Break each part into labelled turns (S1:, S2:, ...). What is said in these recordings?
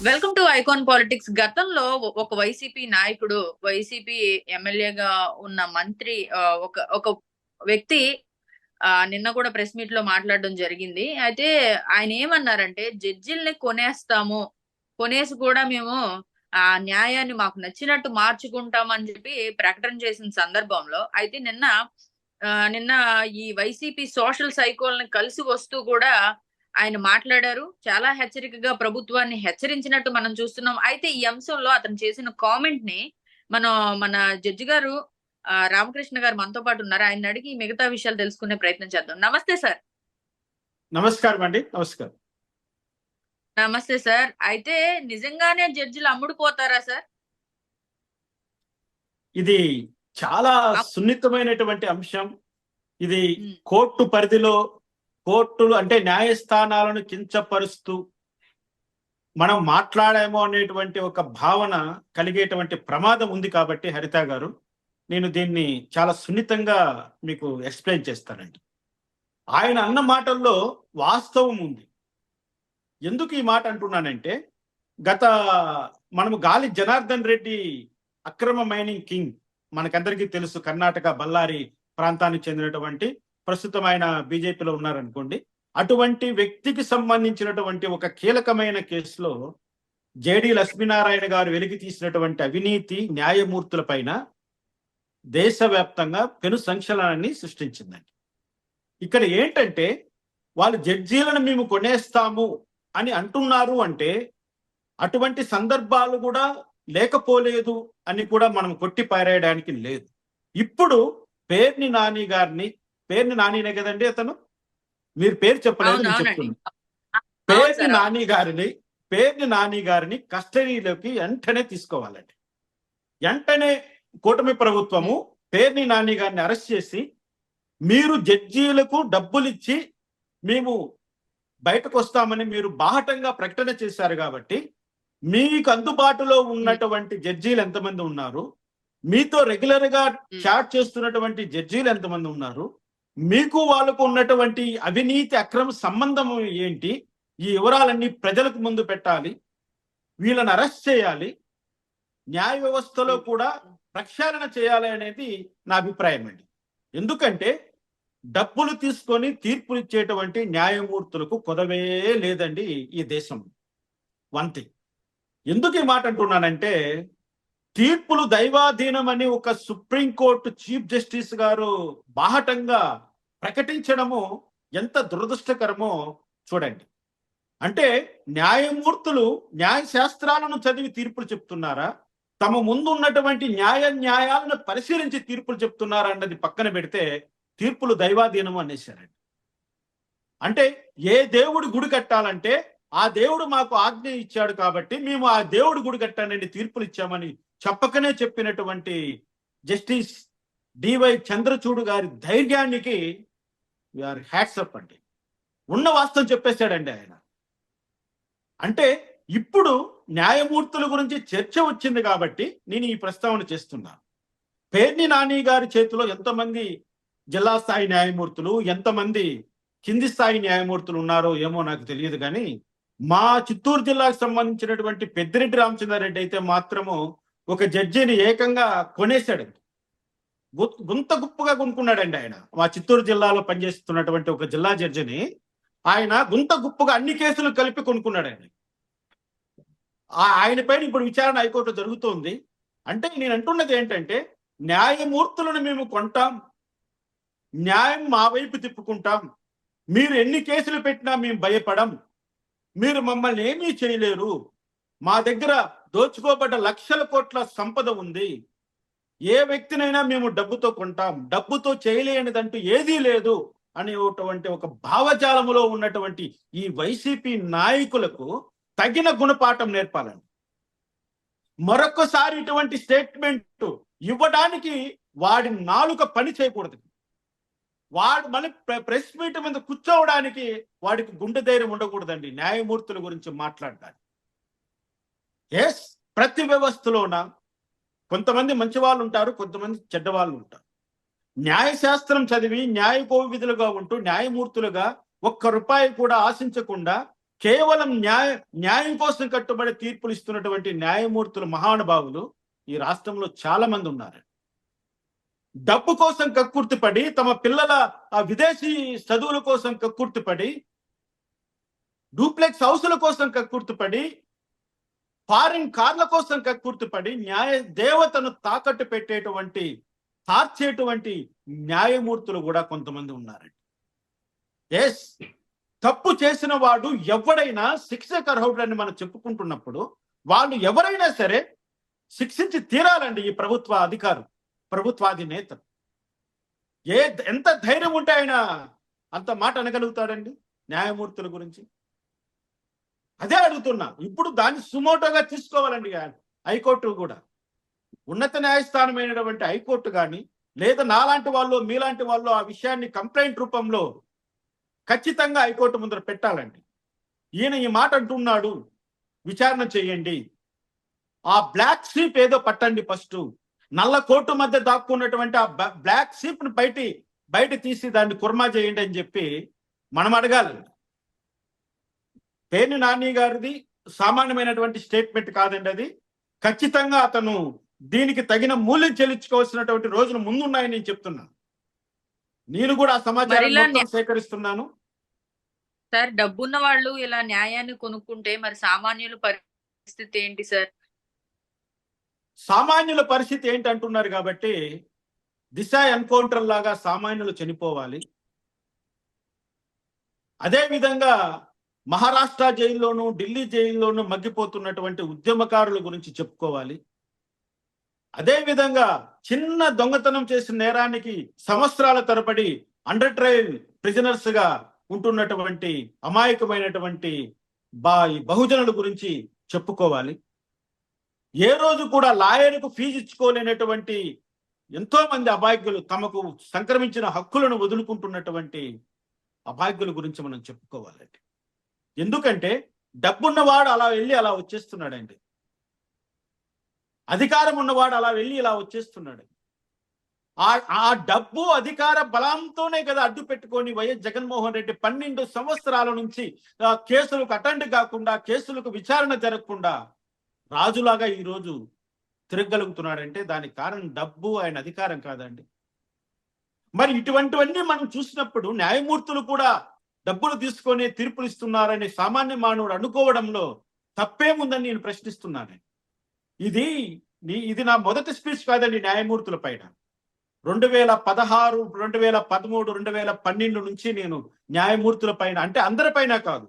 S1: Welcome to icon politics గతంలో ఒక YCP నాయకుడు వైసీపీ ఎమ్మెల్యేగా ఉన్న మంత్రి ఆ, ఒక ఒక వ్యక్తి ఆ నిన్న కూడా ప్రెస్ మీట్లో మాట్లాడడం జరిగింది. అయితే ఆయన ఏమన్నారంటే జడ్జిల్ని కొనేస్తాము. కొనేసి కూడా మేము ఆ న్యాయాన్ని మాకు నచ్చినట్టు మార్చుకుంటామని చెప్పి ప్రకటన చేసిన సందర్భంలో అయితే నిన్న ఆ, నిన్న ఈ వైసీపీ సోషల్ సైకోల్ని కలిసి వస్తూ కూడా ఆయన మాట్లాడారు. చాలా హెచ్చరికగా ప్రభుత్వాన్ని హెచ్చరించినట్టు మనం చూస్తున్నాం. అయితే ఈ అంశంలో అతను చేసిన కామెంట్ని మనం మన జడ్జి గారు రామకృష్ణ గారు మనతో పాటు ఉన్నారు. ఆయన అడిగి మిగతా విషయాలు తెలుసుకునే ప్రయత్నం చేద్దాం. నమస్తే సార్.
S2: నమస్కారం అండి. నమస్కారం.
S1: నమస్తే సార్. అయితే నిజంగానే జడ్జిలు అమ్ముడుపోతారా సార్?
S2: ఇది చాలా సున్నితమైనటువంటి అంశం. ఇది. కోర్టు పరిధిలో కోర్టులు అంటే న్యాయస్థానాలను కించపరుస్తూ మనం మాట్లాడామో అనేటువంటి ఒక భావన కలిగేటువంటి ప్రమాదం ఉంది కాబట్టి హరిత గారు నేను దీన్ని చాలా సున్నితంగా మీకు ఎక్స్ప్లెయిన్ చేస్తానండి. ఆయన అన్న మాటల్లో వాస్తవం ఉంది. ఎందుకు ఈ మాట అంటున్నానంటే గత మనము గాలి జనార్దన్ రెడ్డి అక్రమ మైనింగ్ కింగ్ మనకందరికీ తెలుసు కర్ణాటక బళ్ళారి ప్రాంతానికి చెందినటువంటి ప్రస్తుతం ఆయన బీజేపీలో ఉన్నారనుకోండి అటువంటి వ్యక్తికి సంబంధించినటువంటి ఒక కీలకమైన కేసులో జేడి లక్ష్మీనారాయణ గారు వెలికి తీసినటువంటి అవినీతి న్యాయమూర్తుల పైన దేశవ్యాప్తంగా పెను సంచలనాన్ని సృష్టించిందండి. ఇక్కడ ఏంటంటే వాళ్ళు జడ్జీలను మేము కొనేస్తాము అని అంటున్నారు అంటే అటువంటి సందర్భాలు కూడా లేకపోలేదు అని కూడా మనం కొట్టి పారేయడానికి లేదు. ఇప్పుడు పేర్ని నాని గారిని పేర్ని నానినే కదండి అతను? మీరు పేరు చెప్పలేదు
S1: అవును,
S2: నేను
S1: అవునండి.
S2: చెప్తున్నా
S1: అవును
S2: పేర్ని. నాని గారిని పేర్ని నాని గారిని కస్టడీలోకి వెంటనే తీసుకోవాలండి. వెంటనే కూటమి ప్రభుత్వము పేర్ని నాని గారిని అరెస్ట్ చేసి మీరు జడ్జీలకు డబ్బులు ఇచ్చి మేము బయటకు వస్తామని మీరు బాహటంగా ప్రకటన చేశారు కాబట్టి మీకు అందుబాటులో ఉన్నటువంటి జడ్జీలు ఎంతమంది ఉన్నారు? మీతో రెగ్యులర్గా చాట్ చేస్తున్నటువంటి జడ్జీలు ఎంతమంది ఉన్నారు? మీకు వాళ్ళకు ఉన్నటువంటి అవినీతి అక్రమ సంబంధం ఏంటి? ఈ వివరాలన్నీ ప్రజలకు ముందు పెట్టాలి. వీళ్ళని అరెస్ట్ చేయాలి. న్యాయ వ్యవస్థలో కూడా ప్రక్షాళన చేయాలి అనేది నా అభిప్రాయం అండి. ఎందుకంటే డబ్బులు తీసుకొని తీర్పులు ఇచ్చేటువంటి న్యాయమూర్తులకు కొదవే లేదండి ఈ దేశం. One thing. ఎందుకు ఈ మాట అంటున్నానంటే తీర్పులు దైవాధీనం అని ఒక సుప్రీంకోర్టు చీఫ్ జస్టిస్ గారు బాహటంగా ప్రకటించడము ఎంత దురదృష్టకరమో చూడండి. అంటే న్యాయమూర్తులు న్యాయశాస్త్రాలను చదివి తీర్పులు చెప్తున్నారా? తమ ముందు ఉన్నటువంటి న్యాయ న్యాయాలను పరిశీలించి తీర్పులు చెప్తున్నారా అన్నది పక్కన పెడితే తీర్పులు దైవాధీనం అనేసారండి అంటే ఏ దేవుడు గుడి కట్టాలంటే ఆ దేవుడు మాకు ఆజ్ఞ ఇచ్చాడు కాబట్టి మేము ఆ దేవుడు గుడి కట్టానండి తీర్పులు ఇచ్చామని చెప్పకనే చెప్పినటువంటి జస్టిస్ డివై చంద్రచూడు గారి ధైర్యానికి ఆర్ హ్యాట్సప్ అండి. ఉన్న వాస్తవం చెప్పేశాడండి ఆయన. అంటే ఇప్పుడు న్యాయమూర్తుల గురించి చర్చ వచ్చింది కాబట్టి నేను ఈ ప్రస్తావన చేస్తున్నాను పేర్ని నాని గారి చేతిలో ఎంతమంది జిల్లా స్థాయి న్యాయమూర్తులు ఎంతమంది కింది స్థాయి న్యాయమూర్తులు ఉన్నారో ఏమో నాకు తెలియదు కానీ మా చిత్తూరు జిల్లాకు సంబంధించినటువంటి పెద్దిరెడ్డి రామచంద్రారెడ్డి అయితే మాత్రము ఒక జడ్జిని ఏకంగా కొనేశాడు. గుంత గుప్పగా కొనుక్కున్నాడండి ఆయన. మా చిత్తూరు జిల్లాలో పనిచేస్తున్నటువంటి ఒక జిల్లా జడ్జిని ఆయన గుంత గుప్పగా అన్ని కేసులు కలిపి కొనుక్కున్నాడండి. ఆ- ఆయన పైన ఇప్పుడు విచారణ హైకోర్టు జరుగుతోంది. అంటే నేను అంటున్నది ఏంటంటే న్యాయమూర్తులను మేము కొంటాం న్యాయం మా వైపు తిప్పుకుంటాం మీరు ఎన్ని కేసులు పెట్టినా మేము భయపడం మీరు మమ్మల్ని ఏమీ చేయలేరు మా దగ్గర దోచుకోబడ్డ లక్షల కోట్ల సంపద ఉంది. ఏ వ్యక్తినైనా మేము డబ్బుతో కొంటాం. డబ్బుతో చేయలేనిదంటూ ఏదీ లేదు అనేటువంటి ఒక భావజాలములో ఉన్నటువంటి ఈ వైసీపీ నాయకులకు తగిన గుణపాఠం నేర్పాలండి. మరొకసారి ఇటువంటి స్టేట్మెంట్ ఇవ్వడానికి వాడి నాలుక పని చేయకూడదు. వాడు మళ్ళీ ప్రెస్ మీట్ మీద కూర్చోవడానికి వాడికి గుండె ధైర్యం ఉండకూడదండి. న్యాయమూర్తుల గురించి మాట్లాడడానికి. ఎస్ ప్రతి వ్యవస్థలోన కొంతమంది మంచి వాళ్ళు ఉంటారు కొంతమంది చెడ్డ వాళ్ళు ఉంటారు. న్యాయశాస్త్రం చదివి న్యాయకోవిధులుగా ఉంటూ న్యాయమూర్తులుగా ఒక్క రూపాయి కూడా ఆశించకుండా కేవలం న్యాయ న్యాయం కోసం కట్టుబడి తీర్పులు ఇస్తున్నటువంటి న్యాయమూర్తులు మహానుభావులు ఈ రాష్ట్రంలో చాలా మంది ఉన్నారు. డబ్బు కోసం కక్కుర్తిపడి తమ పిల్లల ఆ విదేశీ చదువుల కోసం కక్కుర్తిపడి డూప్లెక్స్ హౌసుల కోసం కక్కుర్తిపడి ఫారిన్ కార్ల కోసం కక్కుర్తిపడి న్యాయ దేవతను తాకట్టు పెట్టేటువంటి తార్చేటువంటి న్యాయమూర్తులు కూడా కొంతమంది ఉన్నారండి. ఎస్ తప్పు చేసిన వాడు ఎవడైనా శిక్షకు అర్హుడని మనం చెప్పుకుంటున్నప్పుడు వాళ్ళు ఎవరైనా సరే శిక్షించి తీరాలండి ఈ ప్రభుత్వ అధికారు ప్రభుత్వాధినేత ఏ ఎంత ధైర్యం ఉంటే ఆయన అంత మాట అనగలుగుతాడండి న్యాయమూర్తుల గురించి? అదే అడుగుతున్నా. ఇప్పుడు దాన్ని సుమోటోగా తీసుకోవాలండి హైకోర్టు కూడా. ఉన్నత న్యాయస్థానమైనటువంటి హైకోర్టు కానీ లేదా నాలాంటి వాళ్ళు మీలాంటి వాళ్ళు ఆ విషయాన్ని కంప్లైంట్ రూపంలో ఖచ్చితంగా హైకోర్టు ముందర పెట్టాలండి. ఈయన ఈ మాట అంటున్నాడు. విచారణ చేయండి. ఆ బ్లాక్ షీప్ ఏదో పట్టండి ఫస్ట్. నల్ల కోటు మధ్య దాక్కున్నటువంటి ఆ బ్లాక్ షీప్ని బయటి బయట తీసి దాన్ని కుర్మా చేయండి అని చెప్పి మనం అడగాలండి పేర్ని నాని గారిది సామాన్యమైనటువంటి స్టేట్మెంట్ కాదండి అది. ఖచ్చితంగా అతను దీనికి తగిన మూల్యం చెల్లించుకోవాల్సినటువంటి రోజులు ముందున్నాయని నేను చెప్తున్నాను నేను కూడా ఆ సమాచారం సేకరిస్తున్నాను.
S1: సార్ డబ్బున్న వాళ్ళు ఇలా న్యాయాన్ని కొనుక్కుంటే మరి సామాన్యుల పరిస్థితి ఏంటి సార్?
S2: సామాన్యుల పరిస్థితి ఏంటి అంటున్నారు కాబట్టి దిశ ఎన్కౌంటర్ లాగా సామాన్యులు చనిపోవాలి. అదే విధంగా మహారాష్ట్ర జైల్లోనూ ఢిల్లీ జైల్లోనూ మగ్గిపోతున్నటువంటి ఉద్యమకారుల గురించి చెప్పుకోవాలి. అదే విధంగా చిన్న దొంగతనం చేసిన నేరానికి సంవత్సరాల తరబడి అండర్ ట్రయల్ ప్రిజనర్స్గా ఉంటున్నటువంటి అమాయకమైనటువంటి బా ఈ బహుజనుల గురించి చెప్పుకోవాలి. ఏ రోజు కూడా లాయర్కు ఫీజు ఇచ్చుకోలేనటువంటి ఎంతో మంది అభాగ్యులు తమకు సంక్రమించిన హక్కులను వదులుకుంటున్నటువంటి అభాగ్యుల గురించి మనం చెప్పుకోవాలండి. ఎందుకంటే డబ్బున్నవాడు అలా వెళ్ళి అలా వచ్చేస్తున్నాడండి. అధికారం ఉన్నవాడు అలా వెళ్ళి ఇలా వచ్చేస్తున్నాడు. ఆ ఆ డబ్బు అధికార బలంతోనే కదా అడ్డు పెట్టుకొని వైఎస్ జగన్మోహన్ రెడ్డి పన్నెండు సంవత్సరాల నుంచి కేసులకు అటెండ్ కాకుండా కేసులకు విచారణ జరగకుండా రాజులాగా ఈ రోజు తిరగలుగుతున్నాడంటే దానికి కారణం డబ్బు ఆయన అధికారం కాదండి. మరి ఇటువంటివన్నీ మనం చూసినప్పుడు న్యాయమూర్తులు కూడా డబ్బులు తీసుకొని తీర్పులు ఇస్తున్నారని సామాన్య మానవుడు అనుకోవడంలో తప్పేముందని నేను ప్రశ్నిస్తున్నాను. ఇది నీ- ఇది నా మొదటి స్పీచ్ కాదండి న్యాయమూర్తుల పైన. రెండు వేల పదహారు రెండు వేల పదమూడు రెండు వేల పన్నెండు నుంచి నేను న్యాయమూర్తుల పైన అంటే అందరిపైన కాదు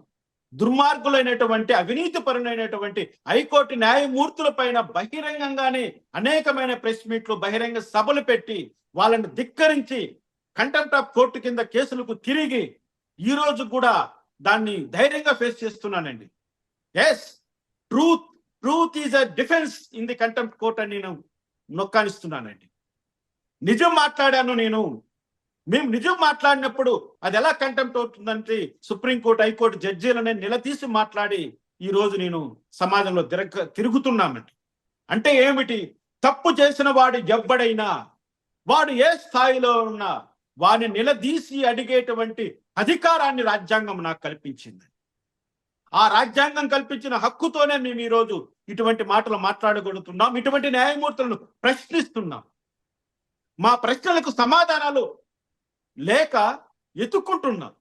S2: దుర్మార్గులైనటువంటి అవినీతి పరులైనటువంటి హైకోర్టు న్యాయమూర్తుల పైన బహిరంగంగానే అనేకమైన ప్రెస్ మీట్లు బహిరంగ సభలు పెట్టి వాళ్ళని ధిక్కరించి కంటెంప్ట్ ఆఫ్ కోర్టు కింద కేసులకు తిరిగి ఈ రోజు కూడా దాన్ని ధైర్యంగా ఫేస్ చేస్తున్నానండి. Yes truth truth is a defence in the contempt court అని నేను నొక్కానిస్తున్నానండి. నిజం మాట్లాడాను నేను. మేము నిజం మాట్లాడినప్పుడు అది ఎలా కంటెంప్ట్ అవుతుందంటే సుప్రీంకోర్టు హైకోర్టు జడ్జీలనే నిలదీసి మాట్లాడి ఈ రోజు నేను సమాజంలో తిరగ తిరుగుతున్నానండి. అంటే ఏమిటి? తప్పు చేసిన వాడు ఎవ్వడైనా వాడు ఏ స్థాయిలో ఉన్నా వాడిని నిలదీసి అడిగేటువంటి అధికారాన్ని రాజ్యాంగం నాకు కల్పించింది. ఆ రాజ్యాంగం కల్పించిన హక్కుతోనే మేము ఈరోజు ఇటువంటి మాటలు మాట్లాడగలుగుతున్నాం ఇటువంటి న్యాయమూర్తులను ప్రశ్నిస్తున్నాం. మా ప్రశ్నలకు సమాధానాలు లేక ఎత్తుక్కుంటున్నాం.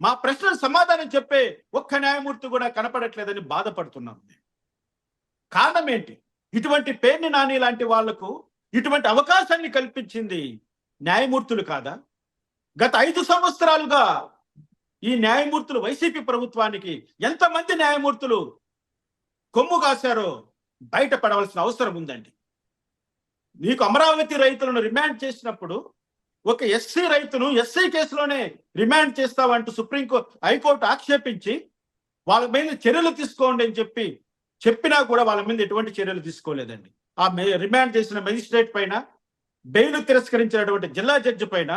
S2: మా ప్రశ్నలు సమాధానం చెప్పే ఒక్క న్యాయమూర్తి కూడా కనపడట్లేదని బాధపడుతున్నాం మేము. కారణం ఏంటి? ఇటువంటి పేర్ని నాని లాంటి వాళ్ళకు ఇటువంటి అవకాశాన్ని కల్పించింది న్యాయమూర్తులు కాదా? గత ఐదు సంవత్సరాలుగా ఈ న్యాయమూర్తులు వైసీపీ ప్రభుత్వానికి ఎంతమంది న్యాయమూర్తులు కొమ్ము కాశారో బయటపడవలసిన అవసరం ఉందండి. నీకు అమరావతి రైతులను రిమాండ్ చేసినప్పుడు ఒక ఎస్సీ రైతును ఎస్సీ కేసులోనే రిమాండ్ చేస్తావంటూ సుప్రీంకోర్టు హైకోర్టు ఆక్షేపించి వాళ్ళ మీద చర్యలు తీసుకోండి అని చెప్పి చెప్పినా కూడా వాళ్ళ మీద ఎటువంటి చర్యలు తీసుకోలేదండి. ఆ రిమాండ్ చేసిన మెజిస్ట్రేట్ పైన బెయిల్ తిరస్కరించినటువంటి జిల్లా జడ్జి పైన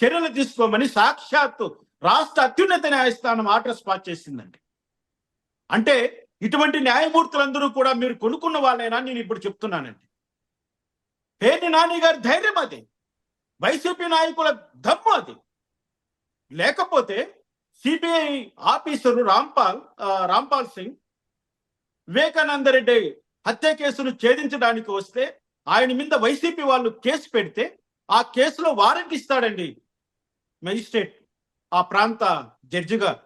S2: చర్యలు తీసుకోమని సాక్షాత్తు రాష్ట్ర అత్యున్నత న్యాయస్థానం ఆర్డర్ స్పాట్ చేసిందండి. అంటే ఇటువంటి న్యాయమూర్తులందరూ కూడా మీరు కొనుక్కున్న వాళ్ళైనా నేను ఇప్పుడు చెప్తున్నానండి. పేర్ని నాని గారి ధైర్యం అది. వైసీపీ నాయకుల దమ్ము అది. లేకపోతే సిబిఐ ఆఫీసరు రాంపాల్ రాంపాల్ సింగ్ వివేకానంద రెడ్డి హత్య కేసును ఛేదించడానికి వస్తే ఆయన మీద వైసీపీ వాళ్ళు కేసు పెడితే ఆ కేసులో వారెంట్ ఇస్తాడండి. మెజిస్ట్రేట్ ఆ ప్రాంత జడ్జి గారు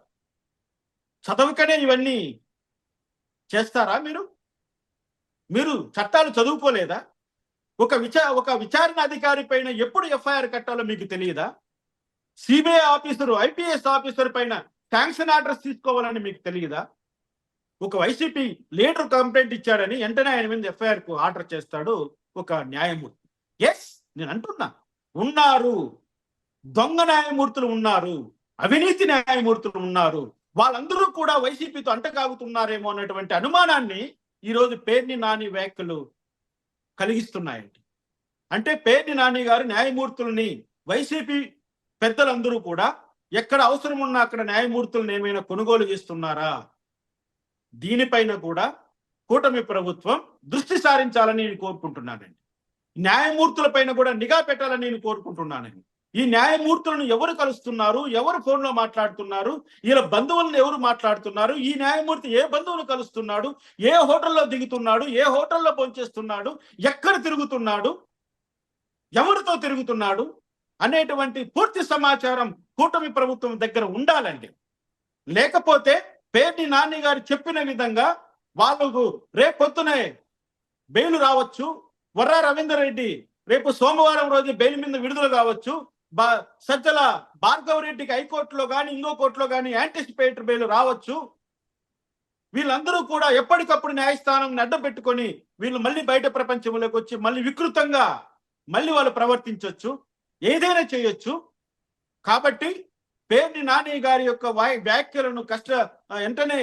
S2: చదవకనే ఇవన్నీ చేస్తారా మీరు? మీరు చట్టాలు చదువుకోలేదా? ఒక విచార ఒక విచారణ అధికారి పైన ఎప్పుడు ఎఫ్ఐఆర్ కట్టాలో మీకు తెలియదా? సిబిఐ ఆఫీసరు ఐపీఎస్ ఆఫీసర్ పైన శాంక్షన్ ఆర్డర్స్ తీసుకోవాలని మీకు తెలియదా? ఒక వైసీపీ లీడర్ కంప్లైంట్ ఇచ్చాడని వెంటనే ఆయన మీద ఎఫ్ఐఆర్కు ఆర్డర్ చేస్తాడు ఒక న్యాయమూర్తి. ఎస్ నేను అంటున్నా. ఉన్నారు. దొంగ న్యాయమూర్తులు ఉన్నారు అవినీతి న్యాయమూర్తులు ఉన్నారు వాళ్ళందరూ కూడా వైసీపీతో అంటకాగుతున్నారేమో అన్నటువంటి అనుమానాన్ని ఈరోజు పేర్ని నాని వ్యాఖ్యలు కలిగిస్తున్నాయండి. అంటే పేర్ని నాని గారు న్యాయమూర్తుల్ని వైసీపీ పెద్దలందరూ కూడా ఎక్కడ అవసరం ఉన్నా అక్కడ న్యాయమూర్తులను ఏమైనా కొనుగోలు చేస్తున్నారా? దీనిపైన కూడా కూటమి ప్రభుత్వం దృష్టి సారించాలని నేను కోరుకుంటున్నానండి. న్యాయమూర్తుల పైన కూడా నిఘా పెట్టాలని నేను కోరుకుంటున్నానండి. ఈ న్యాయమూర్తులను ఎవరు కలుస్తున్నారు? ఎవరు ఫోన్లో మాట్లాడుతున్నారు? వీళ్ళ బంధువులను ఎవరు మాట్లాడుతున్నారు? ఈ న్యాయమూర్తి ఏ బంధువును కలుస్తున్నాడు? ఏ హోటల్లో దిగుతున్నాడు? ఏ హోటల్లో పనిచేస్తున్నాడు ఎక్కడ తిరుగుతున్నాడు? ఎవరితో తిరుగుతున్నాడు? అనేటువంటి పూర్తి సమాచారం కూటమి ప్రభుత్వం దగ్గర ఉండాలండి. లేకపోతే పేర్ని నాని గారు చెప్పిన విధంగా వాళ్ళకు రేపొద్దునే బెయిల్ రావచ్చు. వర్రా రవీందర్ రెడ్డి రేపు సోమవారం రోజు బెయిల్ మీద విడుదల కావచ్చు. సజ్జల భార్గవ రెడ్డికి హైకోర్టులో కానీ ఇంకో కోర్టులో కానీ యాంటిసిపేటరీ బెయిల్ రావచ్చు. వీళ్ళందరూ కూడా ఎప్పటికప్పుడు న్యాయస్థానం అడ్డం పెట్టుకొని వీళ్ళు మళ్ళీ బయట ప్రపంచంలోకి వచ్చి మళ్ళీ వికృతంగా మళ్ళీ వాళ్ళు ప్రవర్తించవచ్చు ఏదైనా చేయొచ్చు. కాబట్టి పేర్ని నాని గారి యొక్క వ్యాఖ్యలను కష్ట వెంటనే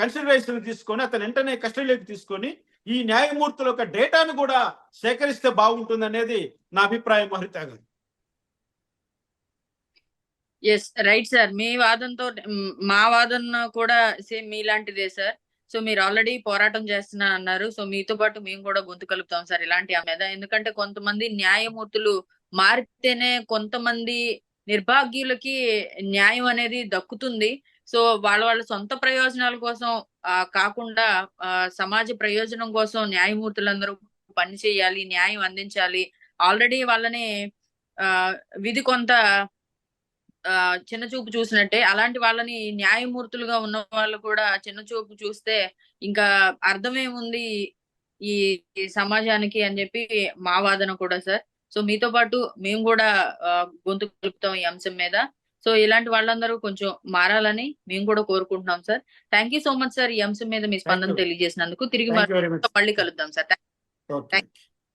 S2: కన్సిడరేషన్ తీసుకొని అతను వెంటనే కస్టడీలోకి తీసుకొని ఈ న్యాయమూర్తుల యొక్క డేటాను కూడా సేకరిస్తే బాగుంటుంది అనేది నా అభిప్రాయం హరిత గారు
S1: ఎస్ రైట్ సార్ మీ వాదంతో మా వాదన కూడా సేమ్ మీలాంటిదే సార్ సో మీరు ఆల్రెడీ పోరాటం చేస్తున్నా అన్నారు. సో మీతో పాటు మేము కూడా గొంతు కలుపుతాం సార్ ఇలాంటి మీద. ఎందుకంటే కొంతమంది న్యాయమూర్తులు మారితేనే కొంతమంది నిర్భాగ్యులకి న్యాయం అనేది దక్కుతుంది. సో వాళ్ళ వాళ్ళ సొంత ప్రయోజనాల కోసం ఆ, కాకుండా సమాజ ప్రయోజనం కోసం న్యాయమూర్తులందరూ పని చేయాలి న్యాయం అందించాలి. ఆల్రెడీ వాళ్ళని ఆ విధి కొంత చిన్న చూపు చూసినట్టే. అలాంటి వాళ్ళని న్యాయమూర్తులుగా ఉన్న వాళ్ళు కూడా చిన్న చూపు చూస్తే ఇంకా అర్థమేముంది ఈ ఈ సమాజానికి అని చెప్పి మా వాదన కూడా సార్. సో మీతో పాటు మేము కూడా గొంతు కలుపుతాం ఈ అంశం మీద. సో ఇలాంటి వాళ్ళందరూ కొంచెం మారాలని మేము కూడా కోరుకుంటున్నాం sir. Thank you so much sir. ఈ అంశం మీద మీ స్పందన. తెలియజేసినందుకు. తిరిగి. మళ్ళీ కలుద్దాం సార్.
S2: ఓకే